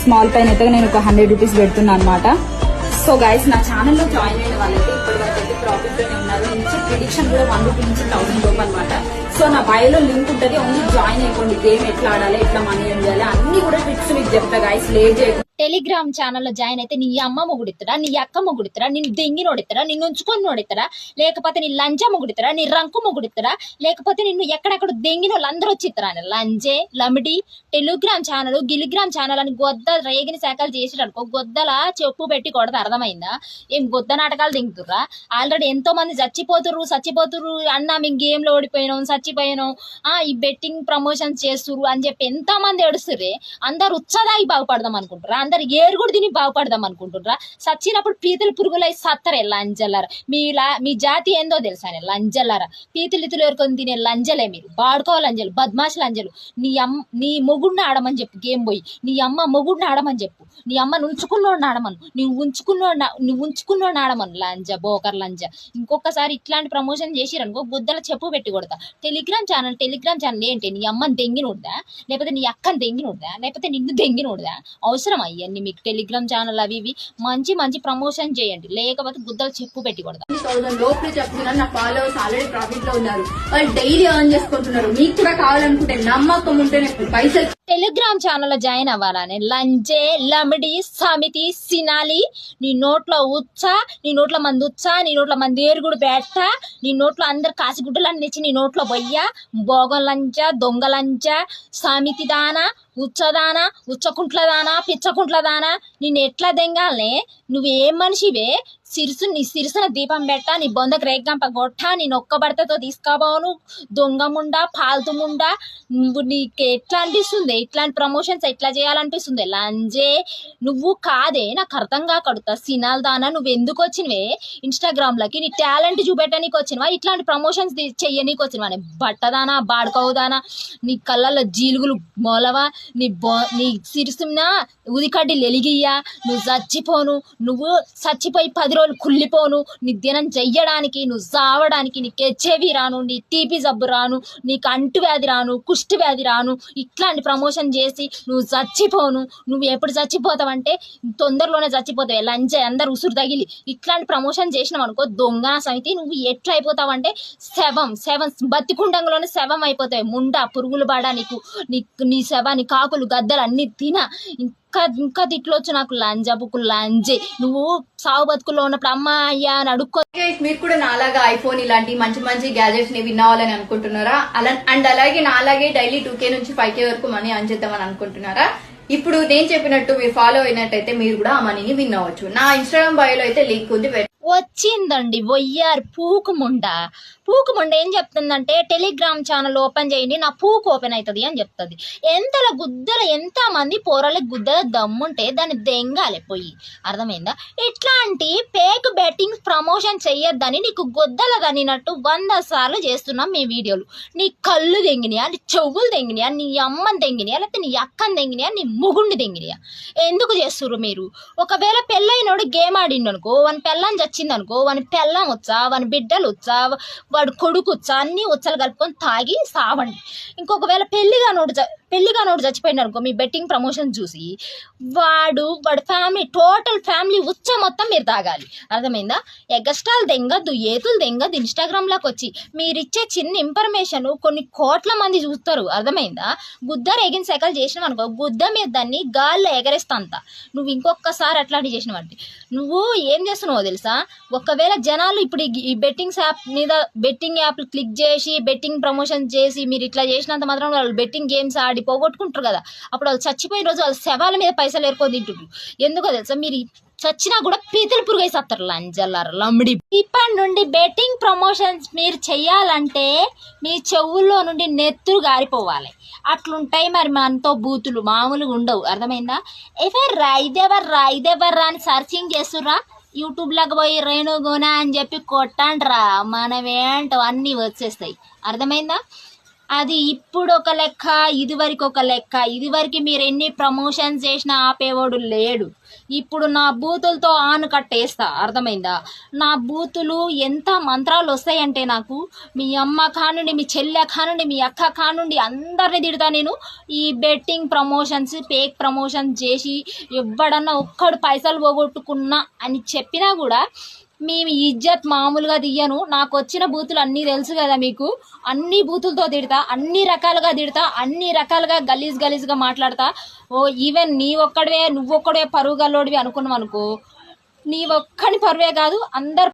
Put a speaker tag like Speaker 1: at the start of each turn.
Speaker 1: Small పైన అయితే నేను ఒక హండ్రెడ్ రూపీస్ పెడుతున్నా అనమాట సో గైస్ నా ఛానల్లో జాయిన్ అయిన వాళ్ళైతే ఇప్పటివరకు అయితే ప్రాఫిట్లోనే ఉన్నారు. నేను ప్రిడిక్షన్ కూడా వన్ రూపీ నుంచి థౌసండ్ లోపు అనమాట సో నా బయోలో లింక్ ఉంటుంది. ఓన్లీ జాయిన్ అయిపోండి. గేమ్ ఎట్లా ఆడాలి ఎట్లా మనీ ఏం చేయాలి అన్ని కూడా ట్రిక్స్ మీకు చెప్తా గాయస్ లేట్ చేయకుండా
Speaker 2: టెలిగ్రామ్ ఛానల్లో జాయిన్ అయితే నీ అమ్మ మొగుడిత్తరా నీ అక్క మొగుడిత్తరా నిన్ను దెంగి నోడితరా నిన్ను ఉంచుకొని నోడితరా లేకపోతే నీ లంజ మొగుడిత్తరా నీ రంకు మొగుడిత్తరా లేకపోతే నిన్ను ఎక్కడెక్కడ దెంగిన వాళ్ళందరూ వచ్చిత్తరా లంజే లమిడి టెలిగ్రామ్ ఛానల్ గిలిగ్రామ్ ఛానల్ అని గొద్ద రేగిన శాఖలు చేసాడు అనుకో గొద్దల చెప్పు పెట్టి కొడతా అర్థమైందా? ఏం గొద్ద నాటకాలు దింగుతుర్రా? ఆల్రెడీ ఎంతో మంది చచ్చిపోతుర్రు చచ్చిపోతుర్రు అన్న మేము గేమ్లో ఓడిపోయినాం చచ్చి ఆ ఈ బెట్టింగ్ ప్రమోషన్స్ చేస్తుర్రు అని చెప్పి ఎంతమంది ఏడుస్తుర్రే? అందరు ఉత్సాదాగి బాగుపడదాం అనుకుంటారా అందరు ఏరుగుడు తిని బాగుపడదాం అనుకుంటుర్రా? సచ్చినప్పుడు పీతలు పురుగులై సత్తరే లంజలరా మీ లా- మీ జాతి ఏందో తెలుసా లంజలరా పీతులు ఇతులు ఏరుకొని తినే లంజలే మీరు. బాడుకో లంజలు బద్మాష్ లంజలు. నీ అమ్మ నీ మొగుడిని ఆడమని చెప్పు గేమ్ పోయి. నీ అమ్మ మొగుడిని ఆడమని చెప్పు. నీ అమ్మ ఉంచుకున్నోడిని ఆడమను. నువ్వు ఉంచుకున్నోడి నువ్వు ఉంచుకున్నోడిని ఆడమను లంజ బోకర్ లంజ. ఇంకొకసారి ఇట్లాంటి ప్రమోషన్ చేసిరనుకో బుద్ధల చెప్పు పెట్టి కొడతా. టెలిగ్రామ్ ఛానల్ టెలిగ్రామ్ ఛానల్ ఏంటి నీ అమ్మని దెంగినోడ్దా లేకపోతే నీ అక్కని దెంగినోడ్దా లేకపోతే నిన్ను దెంగినోడ్దా అవసరం అయ్యండి మీకు టెలిగ్రామ్ ఛానల్ అవి ఇవి మంచి మంచి ప్రమోషన్ చేయండి లేకపోతే గుద్దలు చెప్పు పెట్టి కొడతా
Speaker 3: థౌసండ్ లోపలే చెప్తున్నాను నా ఫాలోవర్స్ ఆల్రెడీ ప్రాఫిట్లో ఉన్నారు వాళ్ళు డైలీ ఎర్న్ చేసుకుంటున్నారు మీకు కూడా కావాలనుకుంటే నమ్మకం ఉంటేనే పైసలు
Speaker 2: టెలిగ్రామ్ ఛానల్లో జాయిన్ అవ్వాలని లంజే లమిడి సమితి సినాలి నీ నోట్లో ఉచ్చ నీ నోట్ల మంది ఉచ్చ నీ నోట్ల మంది ఏరుగుడు బెట్ట నీ నోట్లో అందరు కాసిగుడ్డలన్నీ ఇచ్చి నీ నోట్లో బొయ్య భోగం లంచ దొంగ లంచ సమితి దాన ఉచ్చదాన ఉచ్చకుంట్ల దాన పిచ్చకుంట్ల దాన నేను ఎట్లా దెంగాలనే నువ్వేం మనిషివే సిరుసు నీ సిరుసున దీపం పెట్ట నీ బొందకు రేగంప గొట్ట నీ నొక్క భర్తతో తీసుకోబోను దొంగముండా పాల్తుముండా నువ్వు నీకు ఎట్లా అనిపిస్తుంది? ఇట్లాంటి ప్రమోషన్స్ ఎట్లా చేయాలనిపిస్తుంది? లంజే నువ్వు కాదే నాకు అర్థం కాకడుతా సినాల్ దానా నువ్వు ఎందుకు వచ్చినవే? ఇన్స్టాగ్రామ్లకి నీ టాలెంట్ చూపెట్టడానికి వచ్చినవా? ఇట్లాంటి ప్రమోషన్స్ చెయ్యనీకి వచ్చినవా? నీ బట్టదానా బాడుకోదానా నీ కళ్ళల్లో జీలుగులు మొలవా? నీ బో నీ సిరుసున ఉదికడ్డి ఎలిగియ్యా నువ్వు చచ్చిపోను. నువ్వు చచ్చిపోయి పది రోజులు కుళ్ళిపోను నీ దినం చెయ్యడానికి నువ్వు సావడానికి నీకు హెచ్ఐవి రాను నీ తీపి జబ్బు రాను నీకు అంటు వ్యాధి రాను కుష్టి వ్యాధి రాను. ఇట్లాంటి ప్రమోషన్ చేసి నువ్వు చచ్చిపోను. నువ్వు ఎప్పుడు చచ్చిపోతావంటే తొందరలోనే చచ్చిపోతావు. లంచ్ అందరు ఉసురు తగిలి. ఇట్లాంటి ప్రమోషన్ చేసినావు అనుకో దొంగ సమితి నువ్వు ఎట్లా అయిపోతావంటే శవం శవం బతికుండంలోనే శవం అయిపోతాయి ముండా పురుగులు పడా నీకు నీ నీ శవాన్ని కాకులు గద్దలు అన్ని తిన. ఇంకా ఇంకా తిట్లొచ్చు నాకు. లంజా బుక్కు లంజే. నువ్వు సావు బతుకుల్లో ఉన్నప్పుడు అమ్మ అయ్యా అని అడుక్కో.
Speaker 3: మీరు కూడా నాలాగా ఐఫోన్ ఇలాంటి మంచి మంచి గ్యాజెట్స్ని విన్ అవ్వాలని అనుకుంటున్నారా? అలా అండ్ అలాగే నాలాగే డైలీ టూ కే నుంచి ఫైవ్ కే వరకు మనీ అర్న్ చేద్దామని అనుకుంటున్నారా? ఇప్పుడు నేను చెప్పినట్టు మీరు ఫాలో అయినట్టయితే మీరు కూడా ఆ మనీని విన్ అవ్వచ్చు. నా ఇన్స్టాగ్రామ్ బయోలో అయితే లింక్ ఉంది.
Speaker 2: వచ్చిందండి. వయ్యారు పూకు ముండ. పూకు మొండ ఏం చెప్తుందంటే టెలిగ్రామ్ ఛానల్ ఓపెన్ చేయండి నా పూకు ఓపెన్ అవుతుంది అని చెప్తుంది. ఎంతల గుద్దల ఎంత మంది పోరలకి గుద్దల దమ్ముంటే దాన్ని దెంగాలి పోయి. అర్థమైందా? ఇట్లాంటి పేక్ బెట్టింగ్ ప్రమోషన్ చెయ్యొద్దని నీకు గుద్దల దనినట్టు వంద సార్లు చేస్తున్నాం మీ వీడియోలు. నీ కళ్ళు దెంగినాయా నీ చెవులు దెంగినాయా నీ అమ్మని దెంగినాయా లేకపోతే నీ అక్కని దెంగినాయా నీ ముగుండి దెంగినాయా? ఎందుకు చేస్తుర్రు మీరు? ఒకవేళ పెళ్ళైనోడు గేమ్ ఆడిండు అనుకో వాని పెళ్ళని చచ్చింది అనుకో వాని పెళ్ళం వచ్చా వాని బిడ్డలు వచ్చా వాడు కొడుకు వచ్చా అన్ని ఉచ్చలు కలుపుకొని తాగి సావండి. ఇంకొకవేళ పెళ్ళిగా నోడు పెళ్ళిగా నోడు చచ్చిపోయినారు అనుకో మీ బెట్టింగ్ ప్రమోషన్ చూసి వాడు వాడు ఫ్యామిలీ టోటల్ ఫ్యామిలీ ఉచ్చ మొత్తం మీరు తాగాలి. అర్థమైందా? ఎగస్టాల్ దెంగద్దు ఏతులు దెంగద్దు ఇన్స్టాగ్రామ్లోకి వచ్చి మీరు ఇచ్చే చిన్న ఇన్ఫర్మేషన్ కొన్ని కోట్ల మంది చూస్తారు. అర్థమైందా? గుద్ద రేగిన సైకిల్ చేసినావు అనుకో గుద్ద మీద దాన్ని గాల్లో ఎగరేస్తా నువ్వు ఇంకొకసారి అట్లాంటివి చేసినవంటి నువ్వు ఏం చేస్తున్నావో తెలుసా? ఒకవేళ జనాలు ఇప్పుడు ఈ- ఈ బెట్టింగ్స్ యాప్ మీద బెట్టింగ్ యాప్ క్లిక్ చేసి బెట్టింగ్ ప్రమోషన్ చేసి మీరు ఇట్లా చేసినంత మాత్రం వాళ్ళు బెట్టింగ్ గేమ్స్ ఆడి పోగొట్టుకుంటారు కదా. అప్పుడు వాళ్ళు చచ్చిపోయిన రోజు వాళ్ళ శవాల మీద పైసలు ఏరుకొని తింటుండ్రు. ఎందుకో తెలుసా? మీరు చచ్చినా కూడా పీతలు పురుగై సత్తారు లంజల్లారు లమ్మిడి ఇప్పటి నుండి బెట్టింగ్ ప్రమోషన్స్ మీరు చెయ్యాలంటే మీ చెవుల్లో నుండి నెత్తురు గారిపోవాలి. అట్లుంటాయి మరి మనతో బూతులు. మామూలుగా ఉండవు. అర్థమైందా? ఎవర్రా ఇదెవర్రా ఇదెవర్రా అని సర్చింగ్ చేస్తుర్రా? యూట్యూబ్లోకి పోయి రేణుగుణ అని చెప్పి కొట్టండ్రా. మనమేంటో అన్నీ వచ్చేస్తాయి. అర్థమైందా? అది ఇప్పుడు ఒక లెక్క ఇదివరకు ఒక లెక్క. ఇదివరకు మీరు ఎన్ని ప్రమోషన్స్ చేసినా ఆపేవాడు లేడు. ఇప్పుడు నా బూతులతో ఆను కట్టేస్తా. అర్థమైందా? నా బూతులు ఎంత మంత్రాలు వస్తాయంటే నాకు మీ అమ్మ కానుండి మీ చెల్లె కానుండి మీ అక్క కానుండి అందరిని తిడతా నేను. ఈ బెట్టింగ్ ప్రమోషన్స్ పేక్ ప్రమోషన్స్ చేసి ఎవడన్నా ఒక్కడు పైసలు పోగొట్టుకున్నా అని చెప్పినా కూడా మీ ఇజ్జత్ మామూలుగా తీయను. నాకు వచ్చిన బూతులు అన్నీ తెలుసు కదా మీకు. అన్ని బూతులతో తిడతా అన్ని రకాలుగా తిడతా అన్ని రకాలుగా గలీజ్ గలీజ్గా మాట్లాడతా. ఓ ఈవెన్ నీ ఒక్కడివే నువ్వొక్కడే పరువు గల్లోడివి అనుకున్నాం అనుకో నీ ఒక్కని పరువే కాదు అందరు